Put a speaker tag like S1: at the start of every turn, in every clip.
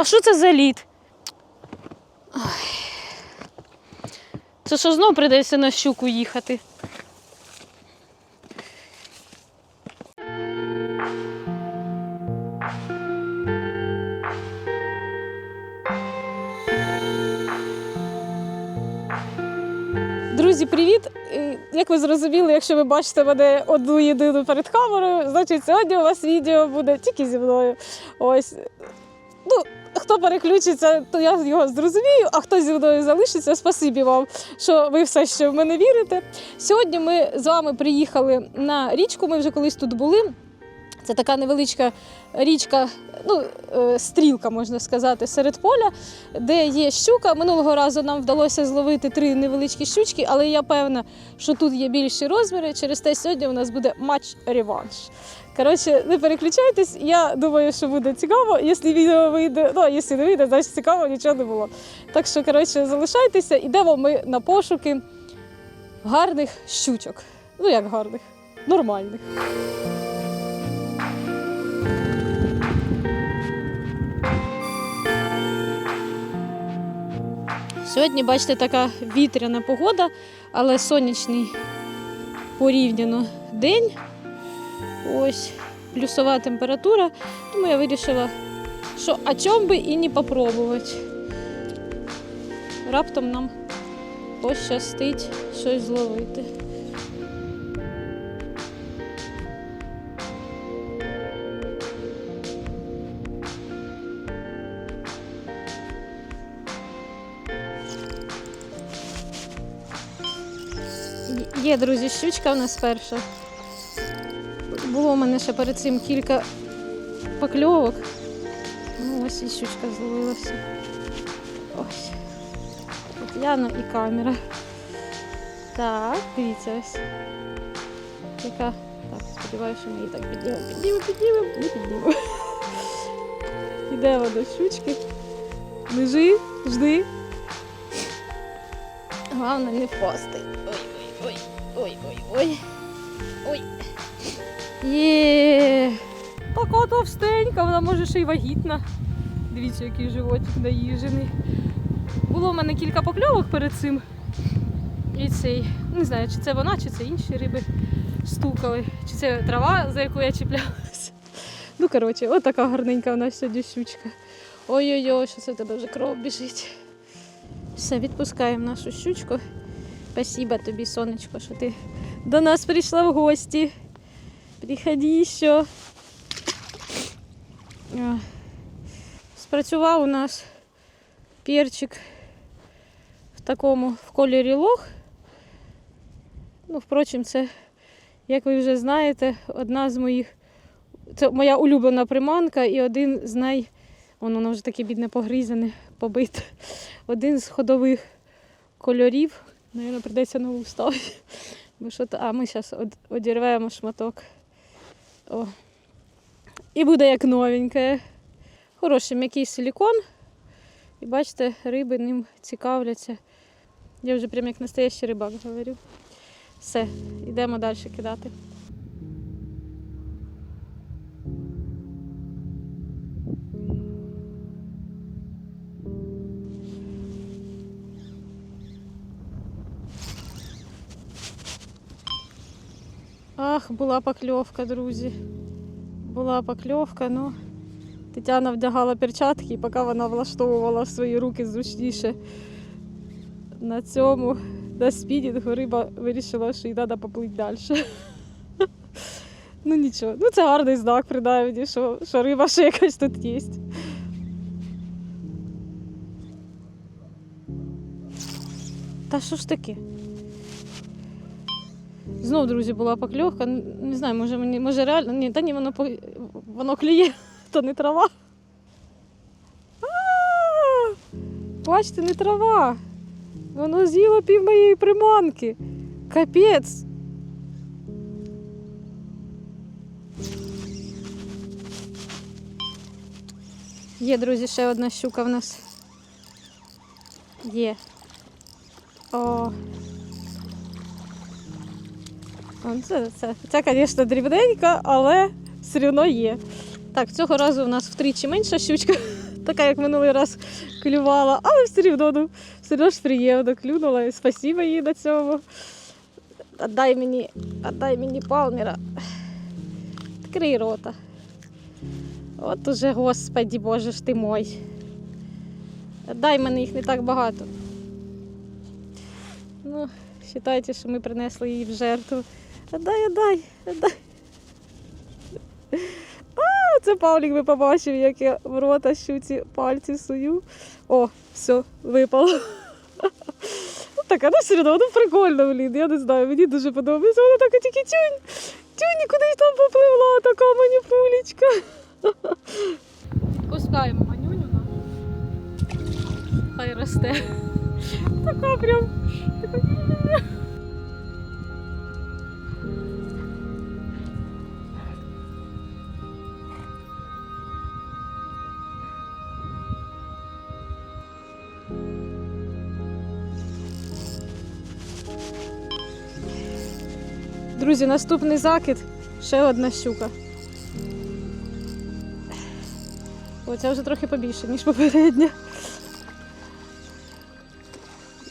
S1: А що це за лід? Це що знов прийдеться на щуку їхати. Друзі, привіт! Е, Як ви зрозуміли, якщо ви бачите мене одну єдину перед камерою, значить сьогодні у вас відео буде тільки зі мною. Ось. Ну, хто переключиться, то я його зрозумію, а хто зі мною залишиться, спасибі вам, що ви все ще в мене вірите. Сьогодні ми з вами приїхали на річку. Ми вже колись тут були. Це така невеличка річка, ну, е, стрілка, можна сказати, серед поля, де є щука. Минулого разу нам вдалося зловити три невеличкі щучки, але я певна, що тут є більші розміри. Через те сьогодні у нас буде матч-реванш. Коротше, не переключайтесь. Я думаю, що буде цікаво. Якщо відео вийде, ну а якщо не вийде, значить цікаво нічого не було. Так що, коротше, залишайтеся, ідемо ми на пошуки гарних щучок. Ну як гарних, нормальних. Сьогодні, бачите, така вітряна погода, але сонячний порівняно день. Ось плюсова температура. Тому я вирішила, що а чом би і не попробувати. Раптом нам пощастить щось зловити. Є, друзі, щучка у нас перша. Було у мене ще перед цим кілька покльовок. Ну, ось і щучка зловилася. Ось. Тетяна і камера. Так, дивіться ось. Яка. Так, сподіваюся, що ми її так піднімемо, піднімемо, піднімемо, не піднімемо. Йдемо до щучки. Лежи, жди. Головне не впасти. Ой, ой, Є. Така товстенька, вона може ще й вагітна. Дивіться, який животик наїжений. Було в мене кілька покльовок перед цим. І цей, не знаю, чи це вона, чи це інші риби стукали, чи це трава, за яку я чіплялася. Ну, коротше, от гарненька у нас сьогодні щучка. Ой-ой-ой, що це в тебе вже кров біжить. Все, відпускаємо нашу щучку. Спасибо тобі, сонечко, що ти до нас прийшла в гості. Приходи ще. Спрацював у нас перчик в такому в кольорі лох. Ну, впрочем, це, як ви вже знаєте, одна з моїх. Це моя улюблена приманка і один з най. Воно воно вже таке бідне погрізане, побите. Один з ходових кольорів. Навірно, прийдеться нову ставити. Бо що то... А ми зараз одірвемо шматок. О. І буде як новеньке. Хороший м'який силікон. І бачите, риби ним цікавляться. Я вже прям як настоящий рибак говорю. Все, йдемо далі кидати. Ах, була покльовка, друзі. Була покльовка, ну Тетяна вдягала перчатки, і поки вона влаштовувала свої руки зручніше на цьому, на спінінгу, риба вирішила, що їй треба поплити далі. Ну нічого, ну це гарний знак, принаймні, що, що риба ще якась тут є. Та що ж таке? Знов, друзі, була покльовка. Не знаю, може мені, може реально. Ні, та ні, воно по- воно клює, то не трава. Бачите, не трава. Воно з'їло пів моєї приманки. Капець. Є, друзі, ще одна щука в нас. Є. О. О, Це, це, це, звісно, дрібненька, але все одно є. Так, цього разу у нас втричі менша щучка, така, як минулий раз клювала, але все рівно, ну, все одно ж приємно клюнула. І спасибо їй на цьому. Отдай мені, отдай мені палміра. Відкрий рота. От уже, господі боже ж ти мой. Дай мене їх не так багато. Ну, вважайте, що ми принесли її в жертву. Отдай, отдай, отдай. А, це Павлік би побачив, як я в рота щуці пальці сую. О, все, випало. Ну, така, ну все одно, ну прикольно, блін. Я не знаю, мені дуже подобається. Вона така тільки тюнь. Тюнь кудись там попливла, така маніпулечка. Відпускаємо манюню Хай росте. Така прям. Друзі, наступний закид. Ще одна щука. О, ця вже трохи побільше, ніж попередня.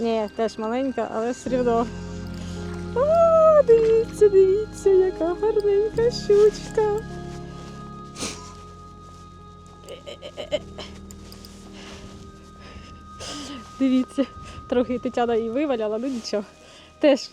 S1: Ні, теж маленька, але все рівно. О, дивіться, дивіться, яка гарненька щучка. Дивіться, трохи Тетяна її виваляла, ну нічого. Теж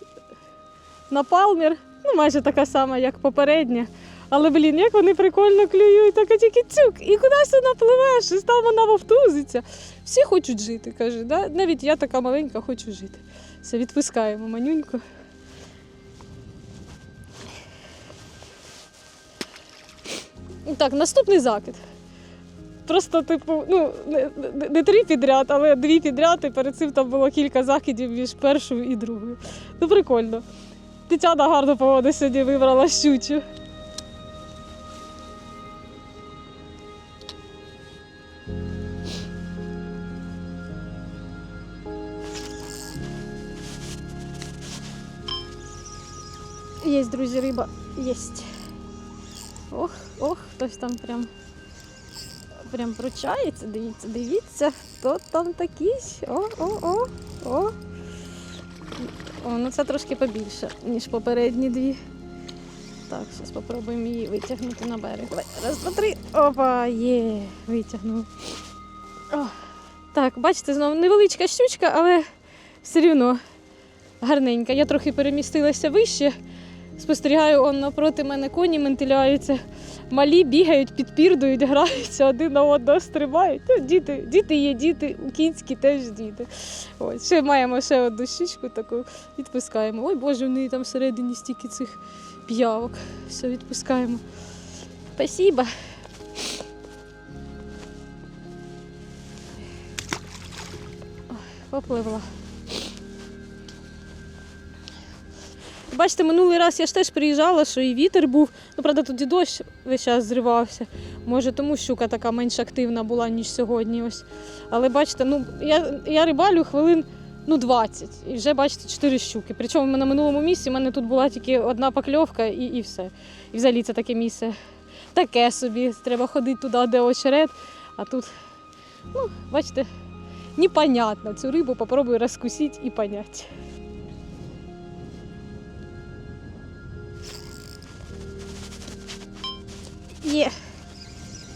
S1: на палмір, ну майже така сама, як попередня. Але, блін, як вони прикольно клюють, така тільки цюк, і кудись ти напливеш, і там вона вовтузиться. Всі хочуть жити, каже, да? навіть я така маленька хочу жити. Все, відпускаємо манюньку. Так, наступний закид. Просто, типу, ну, не, не три підряд, але дві підряд, і перед цим там було кілька закидів між першою і другою. Ну, прикольно. Тетяна гарно погоду сьогодні вибрала щучу. Є, друзі, риба, єсть. Ох, ох, хтось там прям, прям пручається. Дивіться, дивіться, хто там такий. О, о, о, о. О, ну це трошки побільше, ніж попередні дві. Так, зараз спробуємо її витягнути на берег. Давай, Раз, два, три. Опа, є, витягнув. Так, бачите, знову невеличка щучка, але все рівно гарненька. Я трохи перемістилася вище. Спостерігаю, он напроти мене коні ментиляються. Малі бігають, підпірдують, граються, один на одного стрибають. Ну, діти, діти є діти, кінські теж діти. Ось, ще маємо ще одну щічку таку, відпускаємо. Ой Боже, в неї там всередині стільки цих п'явок. Все, відпускаємо. Спасибо. Ой, Попливла. Бачите, минулий раз я ж теж приїжджала, що і вітер був. Ну, правда, тоді дощ весь час зривався. Може, тому щука така менш активна була, ніж сьогодні. Ось. Але бачите, ну я, я рибалю хвилин ну, 20 і вже бачите 4 щуки. Причому на минулому місці в мене тут була тільки одна покльовка і, і все. І взагалі це таке місце. Таке собі. Треба ходити туди, де очерет. А тут, ну, бачите, непонятно. Цю рибу попробую розкусити і понять. Є.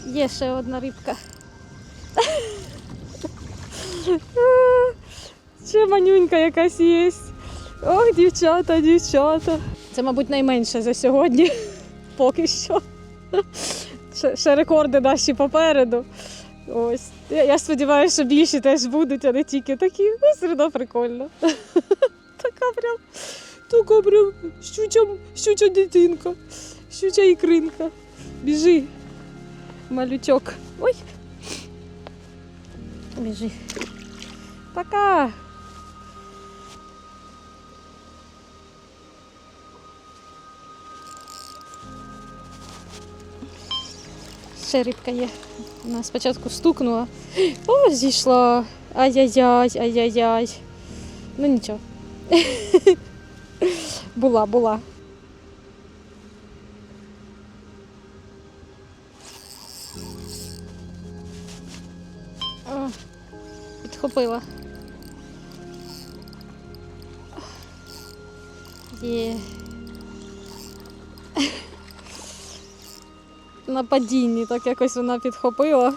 S1: Є ще одна рибка. Ще манюнька якась є. Ох, дівчата, дівчата. Це, мабуть, найменше за сьогодні. Поки що. Ще, ще рекорди наші попереду. Ось. Я, я сподіваюся, що більші теж будуть, а не тільки такі. Ну, все одно прикольно. Така прям, така прям щуча, щуча дитинка, щуча ікринка. Біжи, малючок. Ой. Біжи. Пока. Ще рибка є. Вона спочатку стукнула. О, зійшла. Ай-яй-яй, ай-яй-яй. Ну нічого. була, була. Підхопила. Є. На падінні так якось вона підхопила.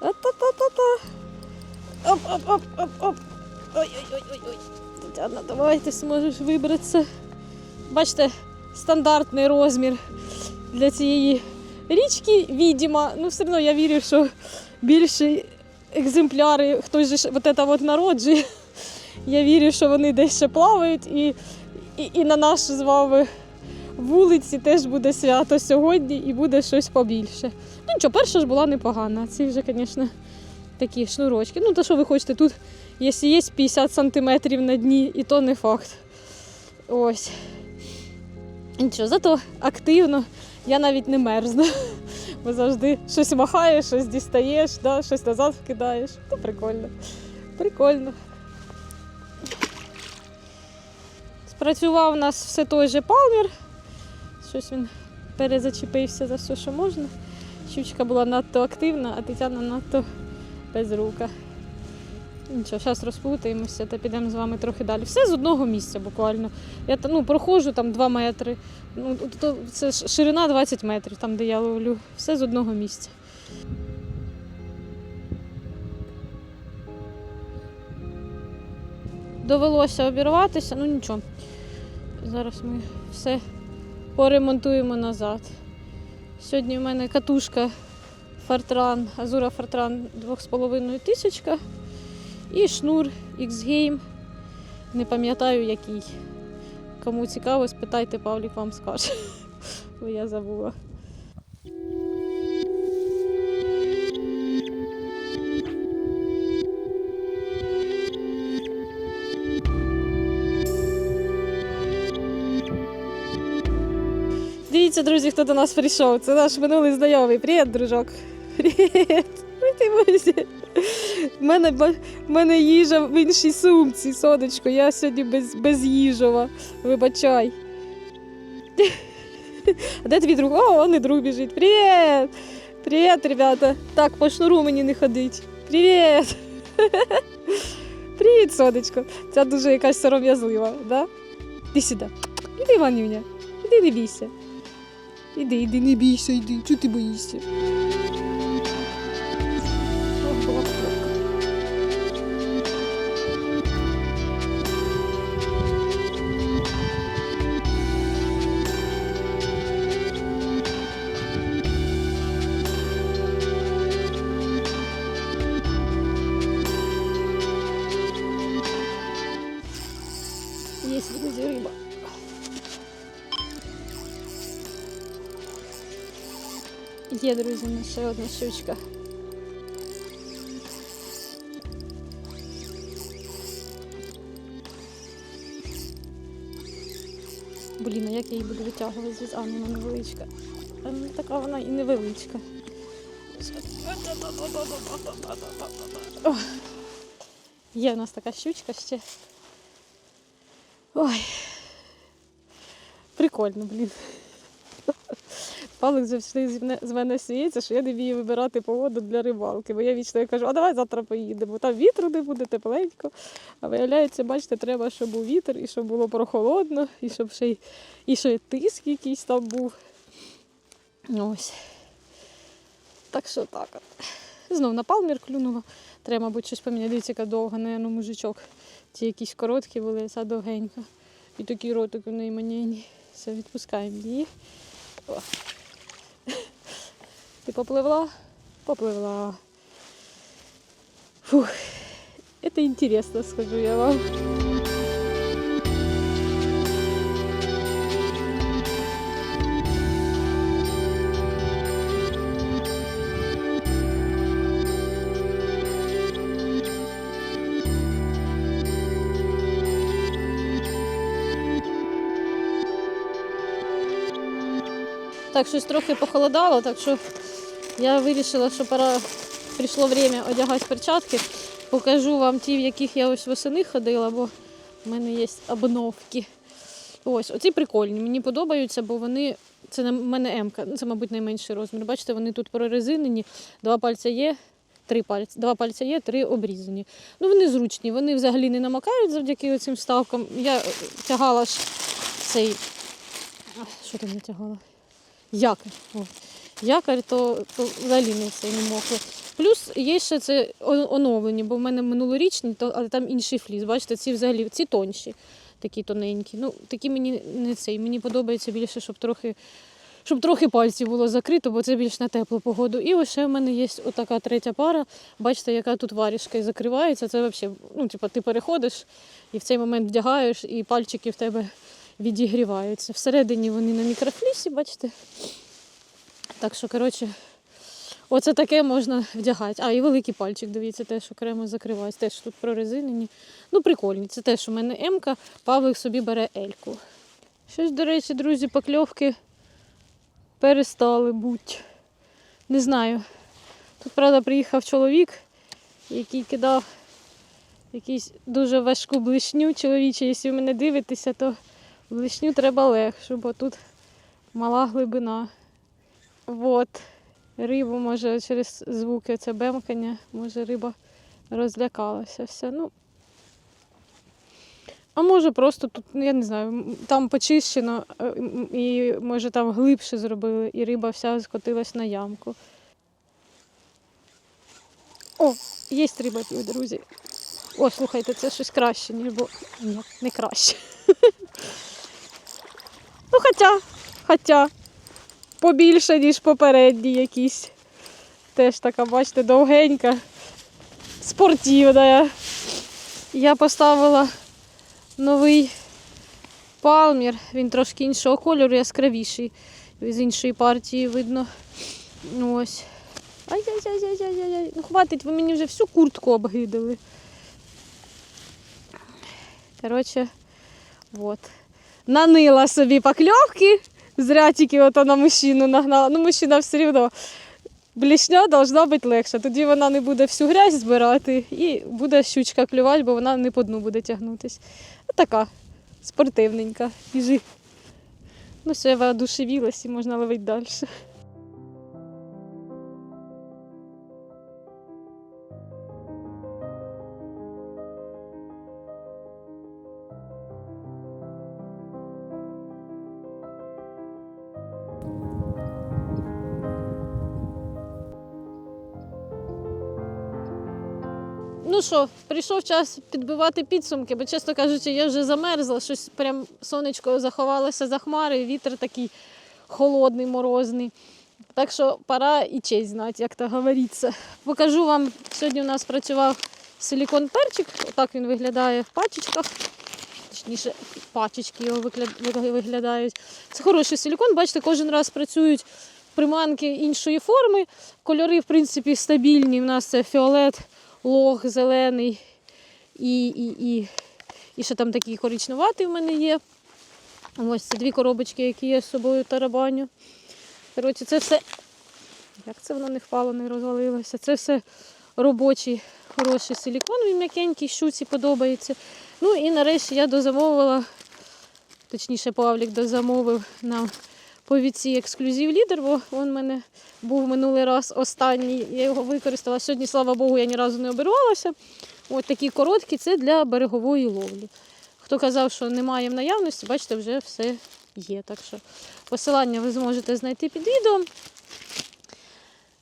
S1: Та-та-та-та-та. Оп, оп, оп, оп, оп. Ой-ой-ой-ой. Тетяна, давай ти зможеш вибратися. Бачите, стандартний розмір для цієї річки, відіма. Ну, все одно я вірю, що більші екземпляри, хтось же ж от це от народжує. Я вірю, що вони десь ще плавають, і, і, і на наш з вами вулиці теж буде свято сьогодні і буде щось побільше. Ну нічого, перша ж була непогана. Ці вже, звісно, такі шнурочки. Ну, то що ви хочете, тут, якщо є 50 сантиметрів на дні, і то не факт. Ось. Нічого, зато активно я навіть не мерзну. Бо завжди щось махаєш, щось дістаєш, да, щось назад вкидаєш. То прикольно. Прикольно. Спрацював у нас все той же палмір. Щось він перезачепився за все, що можна. Щучка була надто активна, а Тетяна надто безрука. Нічого, зараз розплутаємося та підемо з вами трохи далі. Все з одного місця буквально. Я ну, проходжу там 2 метри. Ну, то це ширина 20 метрів, там, де я ловлю. Все з одного місця. Довелося обірватися, ну нічого. Зараз ми все поремонтуємо назад. Сьогодні в мене катушка Фартран, Азура Фартран 2,5 тисячка і шнур X-Game. Не пам'ятаю який. Кому цікаво, спитайте, Павлік вам скаже. Бо я забула. Дивіться, друзі, хто до нас прийшов. Це наш минулий знайомий. Привіт, дружок. Привіт. Боже. В мене, в мене їжа в іншій сумці, сонечко. Я сьогодні без, без їжова. Вибачай. А де твій друг? О, он і друг біжить. Привіт! Привіт, ребята. Так, по шнуру мені не ходить. Привіт! Привіт, сонечко. Ця дуже якась сором'язлива, да? Іди сюди. Іди, Ванюня. Іди не бійся. Іди, іди, не бійся, іди. Чого ти боїшся? Є, друзі, ще одна щучка. Блін, а як я її буду витягувати звідси? А, ну, вона невеличка. Ну, така вона і невеличка. Є у нас така щучка ще. Ой. Прикольно, блін. Павлик завжди з мене, сміється, що я не вмію вибирати погоду для рибалки. Бо я вічно я кажу, а давай завтра поїдемо. Там вітру не буде, тепленько. А виявляється, бачите, треба, щоб був вітер, і щоб було прохолодно, і щоб ще й, і ще й тиск якийсь там був. Ось. Так що так от. Знов на палмір клюнула. Треба, мабуть, щось поміняти. Дивіться, яка довга, наверное, мужичок. Ті якісь короткі були, а ця довгенька. І такий ротик у неї манєній. Все, відпускаємо її. О. Ти попливла? Попливла. Фух. Это интересно, скажу я вам. Так, щось трохи похолодало, так що я вирішила, що пора прийшло время одягати перчатки. Покажу вам ті, в яких я ось восени ходила, бо в мене є обновки. Ось, оці прикольні. Мені подобаються, бо вони. Це на мене М, це, мабуть, найменший розмір. Бачите, вони тут прорезинені, два пальця є, три пальці, два пальця є, три обрізані. Ну вони зручні, вони взагалі не намокають завдяки цим вставкам. Я е, тягала ж цей. Що там я тягала? Якорь. О. Якорь, то, то взагалі не це не мокло. Плюс є ще це оновлені, бо в мене минулорічні, то, але там інший фліс. Бачите, ці взагалі ці тонші, такі тоненькі. Ну, такі мені не цей. Мені подобається більше, щоб трохи, щоб трохи пальців було закрито, бо це більш на теплу погоду. І ось ще в мене є отака третя пара. Бачите, яка тут варішка і закривається. Це взагалі, ну, типу, ти переходиш і в цей момент вдягаєш, і пальчики в тебе відігріваються. Всередині вони на мікрофлісі, бачите. Так що, коротше, оце таке можна вдягати. А, і великий пальчик, дивіться, теж окремо закривається. Теж тут прорезинені. Ну, прикольні. Це теж у мене М-ка, Павлик собі бере Ельку. Щось, до речі, друзі, покльовки перестали бути. Не знаю. Тут, правда, приїхав чоловік, який кидав якусь дуже важку блишню чоловіче. Якщо мене дивитеся, то блишню треба легшу, бо тут мала глибина. Вот. Рибу, може, через звуки це бемкання, може риба розлякалася. Все. Ну, а може просто тут, я не знаю, там почищено е, і може там глибше зробили, і риба вся скотилась на ямку. О, є риба, друзі. О, слухайте, це щось краще, ніж бо. Ні, не краще. Ну, хоча, хоча побільше, ніж попередні якісь. Теж така, бачите, довгенька, спортивна. Я поставила новий палмір, він трошки іншого кольору, яскравіший. З іншої партії видно. Ось. Ай-яй-яй-яй-яй-яй. Ну хватить, ви мені вже всю куртку обгидали. Коротше, от. Нанила собі покльовки. Зря тільки ото на мужчину нагнала. Ну, мужчина все одно. Блішня должна бути легша. Тоді вона не буде всю грязь збирати і буде щучка клювати, бо вона не по дну буде тягнутися. Така спортивненька. Біжи. Ну, все, я воодушевілась і можна ловити далі. Що, прийшов час підбивати підсумки, бо, чесно кажучи, я вже замерзла, щось прям сонечко заховалося за хмари, вітер такий холодний, морозний. Так що пора і честь знати, як то говориться. Покажу вам, сьогодні у нас працював силікон перчик, отак він виглядає в пачечках. Точніше, пачечки його виглядають. Це хороший силікон, бачите, кожен раз працюють приманки іншої форми. Кольори, в принципі, стабільні. У нас це фіолет, лог зелений і, і, і, і ще там такий коричневатий в мене є. Ось це дві коробочки, які я з собою тарабаню. Коротше, це все. Як це воно не впало, не розвалилося? Це все робочий, хороший силікон, він м'якенький, щуці подобається. Ну і нарешті я дозамовила, точніше, Павлік дозамовив нам повіці ексклюзив лідер, бо він в мене був минулий раз останній. Я його використала. Сьогодні, слава Богу, я ні разу не обірвалася. От такі короткі, це для берегової ловлі. Хто казав, що немає в наявності, бачите, вже все є. Так що посилання ви зможете знайти під відео.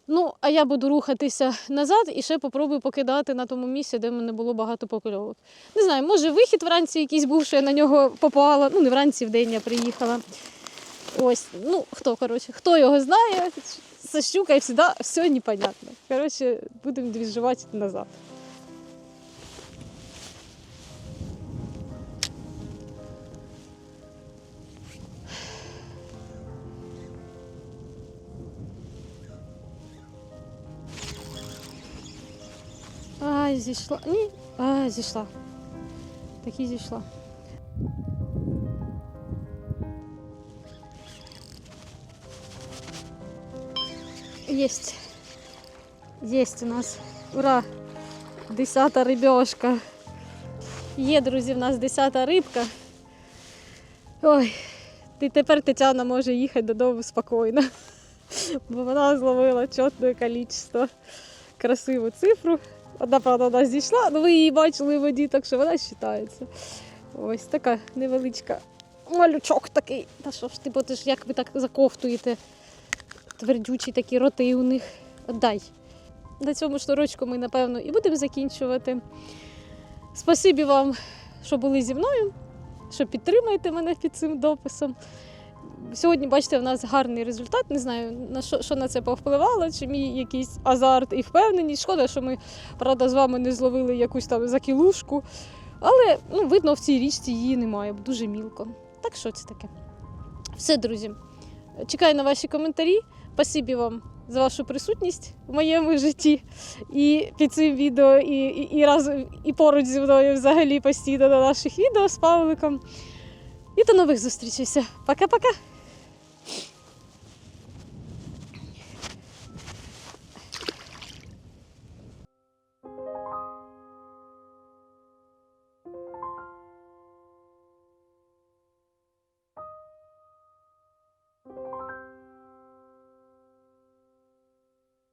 S1: Ну, а я буду рухатися назад і ще попробую покидати на тому місці, де в мене було багато покльовок. Не знаю, може вихід вранці якийсь був, що я на нього попала. Ну, не вранці в день я приїхала. Ось, ну хто, коротше, хто його знає, це щука і завжди все непонятно. Коротше, будемо двіжувати назад. Ай, зійшла. Ні, а, зійшла. Так і зійшла. Есть. Есть у нас. Ура! Десята рибешка. Є, друзі, в нас десята рибка. Ой, і тепер Тетяна може їхати додому спокійно. Бо вона зловила чотне кількість красиву цифру. Одна, правда, вона зійшла, але ви її бачили в воді, так що вона вважається. Ось така невеличка малючок такий. Та що ж ти будеш, як ви так заковтуєте? Твердючі такі роти у них. Отдай. На цьому шнурочку ми, напевно, і будемо закінчувати. Спасибі вам, що були зі мною, що підтримуєте мене під цим дописом. Сьогодні, бачите, в нас гарний результат. Не знаю, на що, що на це повпливало, чи мій якийсь азарт і впевненість. Шкода, що ми, правда, з вами не зловили якусь там закілушку. Але ну, видно, в цій річці її немає, дуже мілко. Так що це таке? Все, друзі. Чекаю на ваші коментарі. Спасибі вам за вашу присутність в моєму житті і під цим відео, і, і, і разом і поруч зі мною взагалі постійно на наших відео з Павликом. І до нових зустрічей. Пока-пока.